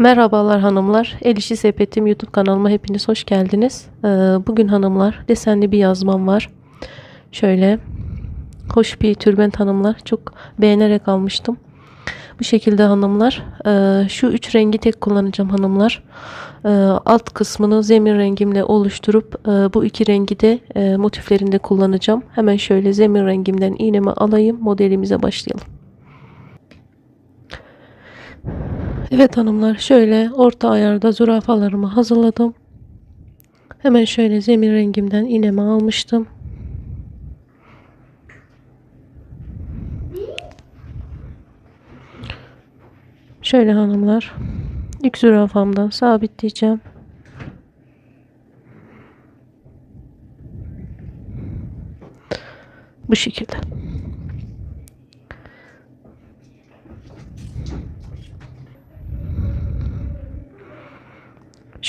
Merhabalar hanımlar. El İşi Sepetim YouTube kanalıma hepiniz hoş geldiniz. Ee, Bugün hanımlar desenli bir yazmam var. Şöyle hoş bir tülbent hanımlar. Çok beğenerek almıştım. Bu şekilde hanımlar. Ee, Şu üç rengi tek kullanacağım hanımlar. Ee, Alt kısmını zemin rengimle oluşturup e, bu iki rengi de e, motiflerinde kullanacağım. Hemen şöyle zemin rengimden iğnemi alayım. Modelimize başlayalım. Evet hanımlar şöyle orta ayarda zürafalarımı hazırladım. Hemen şöyle zemin rengimden iğnemi almıştım. Şöyle hanımlar ilk zürafamdan sabitleyeceğim. Bu şekilde.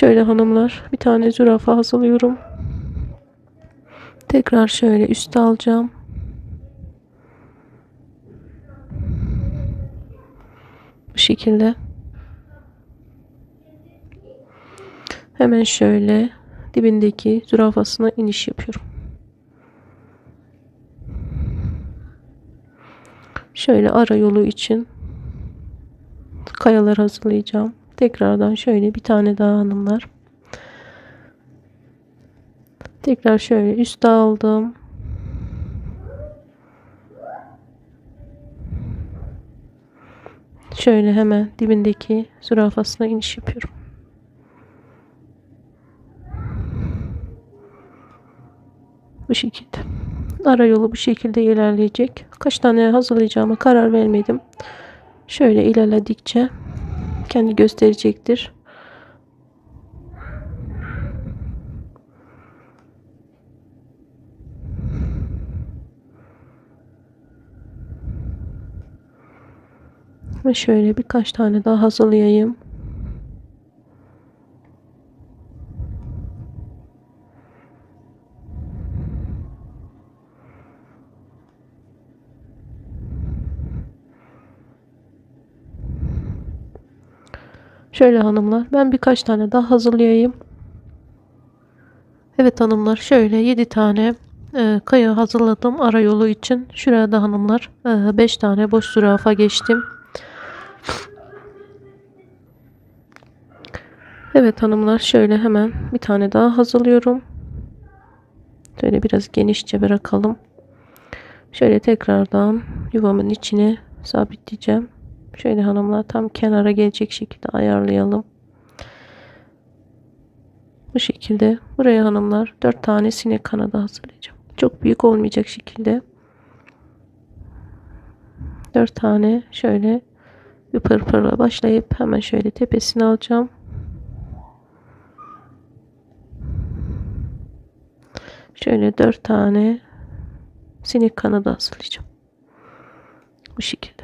Şöyle hanımlar bir tane zürafa hazırlıyorum. Tekrar şöyle üste alacağım. Bu şekilde. Hemen şöyle dibindeki zürafasına iniş yapıyorum. Şöyle ara yolu için kayalar hazırlayacağım. Tekrardan şöyle bir tane daha hanımlar. Tekrar şöyle üste aldım. Şöyle hemen dibindeki zürafasına iniş yapıyorum. Bu şekilde. Ara yolu bu şekilde ilerleyecek. Kaç tane hazırlayacağıma karar vermedim. Şöyle ilerledikçe kendi gösterecektir. Ve şöyle birkaç tane daha hazırlayayım. Şöyle hanımlar ben birkaç tane daha hazırlayayım. Evet hanımlar şöyle 7 tane e, kaya hazırladım ara yolu için. Şuraya da hanımlar 5 e, tane boş zürafa geçtim. Evet hanımlar şöyle hemen bir tane daha hazırlıyorum. Şöyle biraz genişçe bırakalım. Şöyle tekrardan yuvamın içine sabitleyeceğim. Şöyle hanımlar tam kenara gelecek şekilde ayarlayalım. Bu şekilde buraya hanımlar 4 tane sinek kanadı hazırlayacağım. Çok büyük olmayacak şekilde 4 tane şöyle bir pırpırla başlayıp hemen şöyle tepesini alacağım. Şöyle 4 tane sinek kanadı hazırlayacağım. Bu şekilde.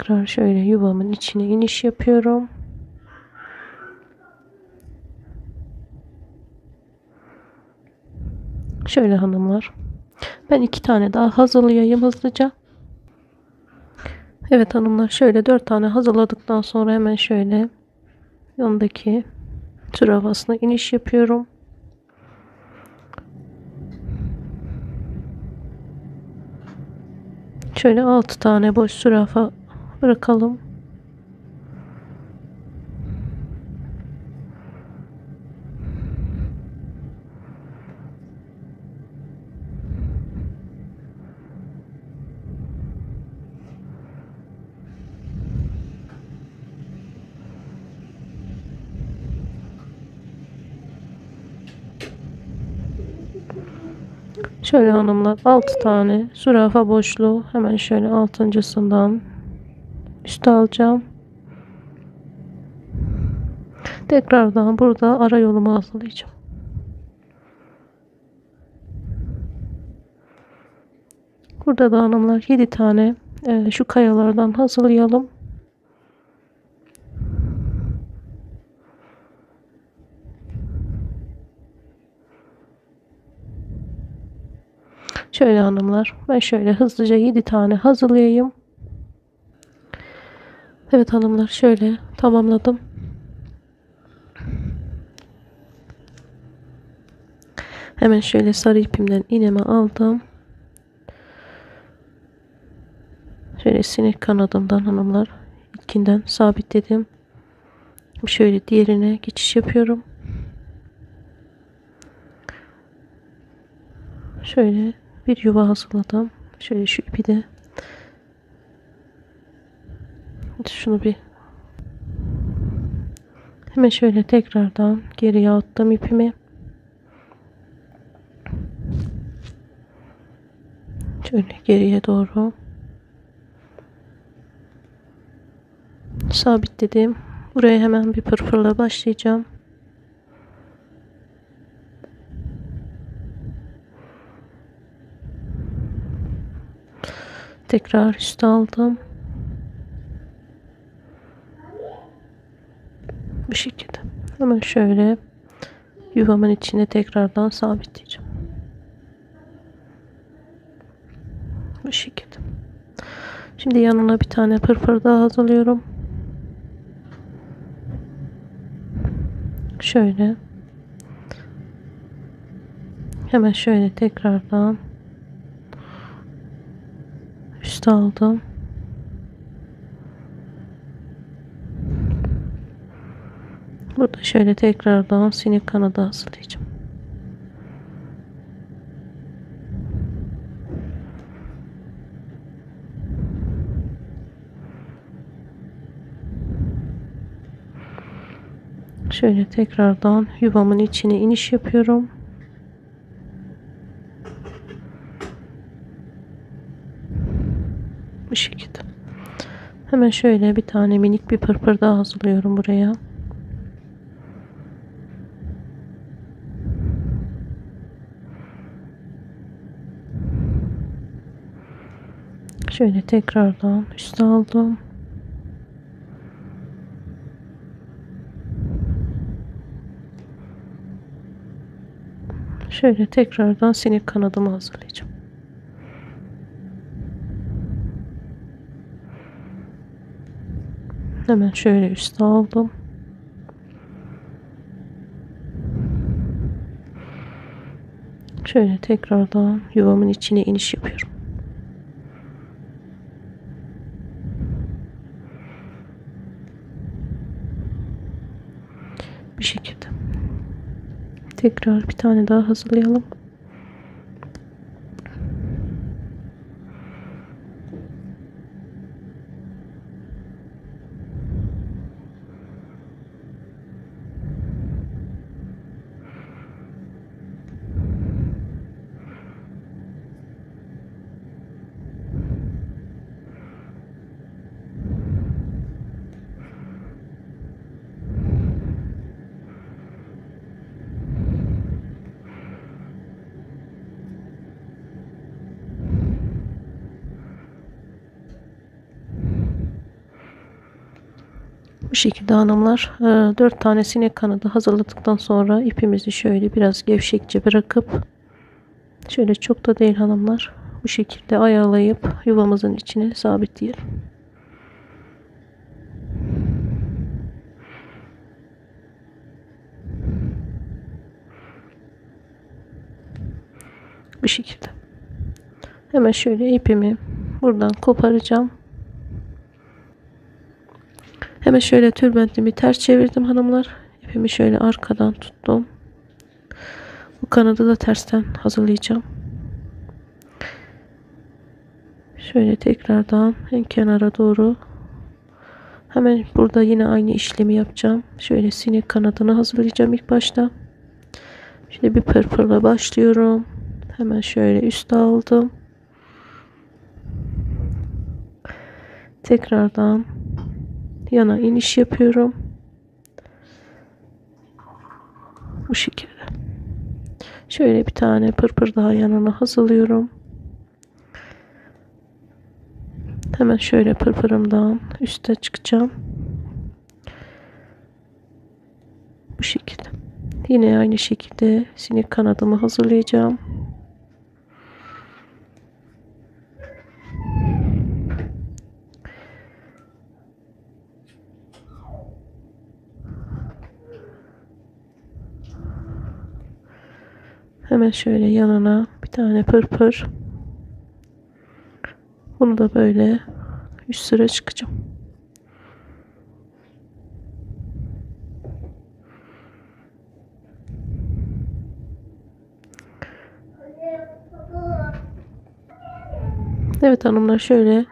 Tekrar şöyle yuvamın içine iniş yapıyorum. Şöyle hanımlar. Ben iki tane daha hazırlayayım hızlıca. Evet hanımlar şöyle dört tane hazırladıktan sonra hemen şöyle yanındaki tür havasına iniş yapıyorum. Şöyle 6 tane boş zürafa bırakalım. Şöyle hanımlar 6 tane zürafa boşluğu hemen şöyle altıncısından üste alacağım. Tekrardan burada ara yolumu hazırlayacağım. Burada da hanımlar 7 tane e, şu kayalardan hazırlayalım. Şöyle hanımlar ben şöyle hızlıca 7 tane hazırlayayım. Evet hanımlar şöyle tamamladım. Hemen şöyle sarı ipimden iğnemi aldım. Şöyle sinek kanadımdan hanımlar ilkinden sabitledim. Şöyle diğerine geçiş yapıyorum. Şöyle bir yuva hazırladım. Şöyle şu ipi de şunu bir hemen şöyle tekrardan geriye attım ipimi. Şöyle geriye doğru sabitledim. Buraya hemen bir pırpırla başlayacağım. Tekrar üst aldım. Bu şekilde. Hemen şöyle yuvamın içine tekrardan sabitleyeceğim. Bu şekilde. Şimdi yanına bir tane pırpır daha hazırlıyorum. Şöyle. Hemen şöyle tekrardan üst aldım. Burada şöyle tekrardan sinek kanadı hazırlayacağım. Şöyle tekrardan yuvamın içine iniş yapıyorum. Bu şekilde. Hemen şöyle bir tane minik bir pırpır daha hazırlıyorum buraya. Şöyle tekrardan üste aldım. Şöyle tekrardan sinek kanadımı hazırlayacağım. Hemen şöyle üste aldım. Şöyle tekrardan yuvamın içine iniş yapıyorum. Bir şekilde. Tekrar bir tane daha hazırlayalım. Bu şekilde hanımlar 4 e, tane kanadı hazırladıktan sonra ipimizi şöyle biraz gevşekçe bırakıp şöyle çok da değil hanımlar bu şekilde ayarlayıp yuvamızın içine sabitleyelim. Bu şekilde. Hemen şöyle ipimi buradan koparacağım. Hemen şöyle tülbentimi ters çevirdim hanımlar. İpimi şöyle arkadan tuttum. Bu kanadı da tersten hazırlayacağım. Şöyle tekrardan en kenara doğru hemen burada yine aynı işlemi yapacağım. Şöyle sinek kanadını hazırlayacağım ilk başta. Şimdi bir pırpırla başlıyorum. Hemen şöyle üst aldım. Tekrardan yana iniş yapıyorum. Bu şekilde. Şöyle bir tane pırpır daha yanına hazırlıyorum. Hemen şöyle pırpırımdan üste çıkacağım. Bu şekilde. Yine aynı şekilde sinek kanadımı hazırlayacağım. Hemen şöyle yanına bir tane pırpır. Bunu da böyle üst sıra çıkacağım. Evet hanımlar şöyle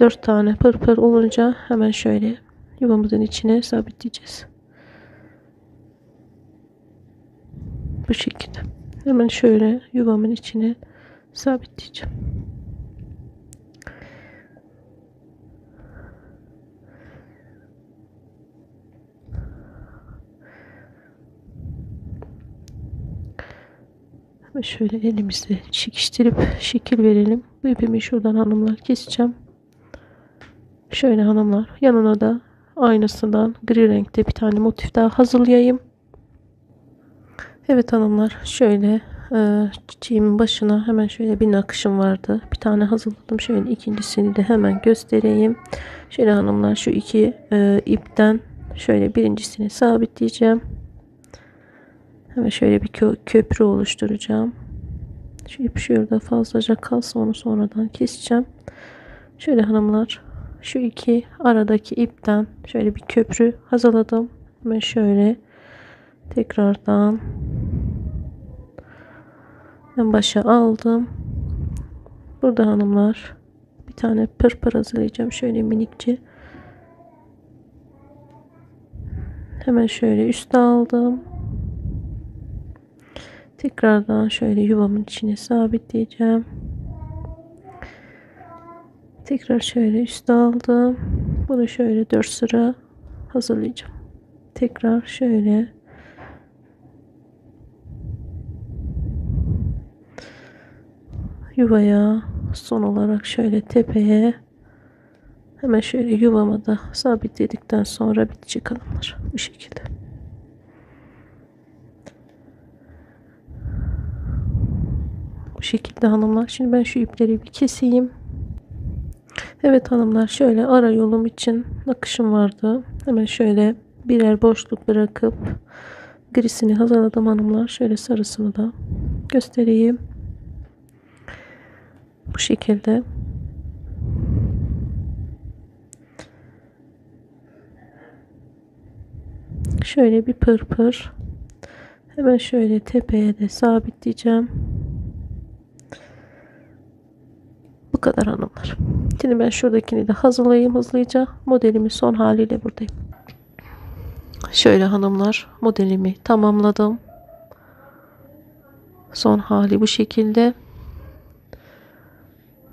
dört tane pırpır olunca hemen şöyle yuvamızın içine sabitleyeceğiz. Bu şekilde. Hemen şöyle yuvamın içine sabitleyeceğim. Ve şöyle elimizle çekiştirip şekil verelim. Bu ipimi şuradan hanımlar keseceğim. Şöyle hanımlar yanına da aynısından gri renkte bir tane motif daha hazırlayayım. Evet hanımlar şöyle e, çiçeğimin başına hemen şöyle bir nakışım vardı. Bir tane hazırladım. Şöyle ikincisini de hemen göstereyim. Şöyle hanımlar şu iki e, ipten şöyle birincisini sabitleyeceğim. Hemen şöyle bir kö köprü oluşturacağım. Şu ip şurada fazlaca kalsa onu sonradan keseceğim. Şöyle hanımlar şu iki aradaki ipten şöyle bir köprü hazırladım. Hemen şöyle tekrardan en başa aldım. Burada hanımlar bir tane pırpır hazırlayacağım. Şöyle minikçe. Hemen şöyle üste aldım. Tekrardan şöyle yuvamın içine sabitleyeceğim. Tekrar şöyle üste aldım. Bunu şöyle 4 sıra hazırlayacağım. Tekrar şöyle yuvaya son olarak şöyle tepeye hemen şöyle yuvama da sabitledikten sonra bitecek hanımlar. Bu şekilde. Bu şekilde hanımlar. Şimdi ben şu ipleri bir keseyim. Evet hanımlar şöyle ara yolum için nakışım vardı. Hemen şöyle birer boşluk bırakıp grisini hazırladım hanımlar. Şöyle sarısını da göstereyim. Bu şekilde. Şöyle bir pırpır. Hemen şöyle tepeye de sabitleyeceğim. Bu kadar hanımlar. Şimdi ben şuradakini de hazırlayayım hızlıca. Modelimin son haliyle buradayım. Şöyle hanımlar modelimi tamamladım. Son hali bu şekilde.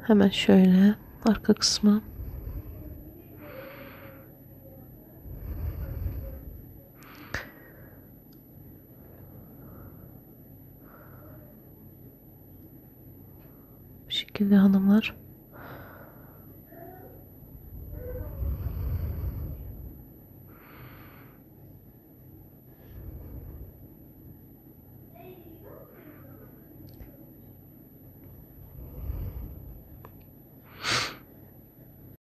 Hemen şöyle arka kısmı. Bu şekilde hanımlar.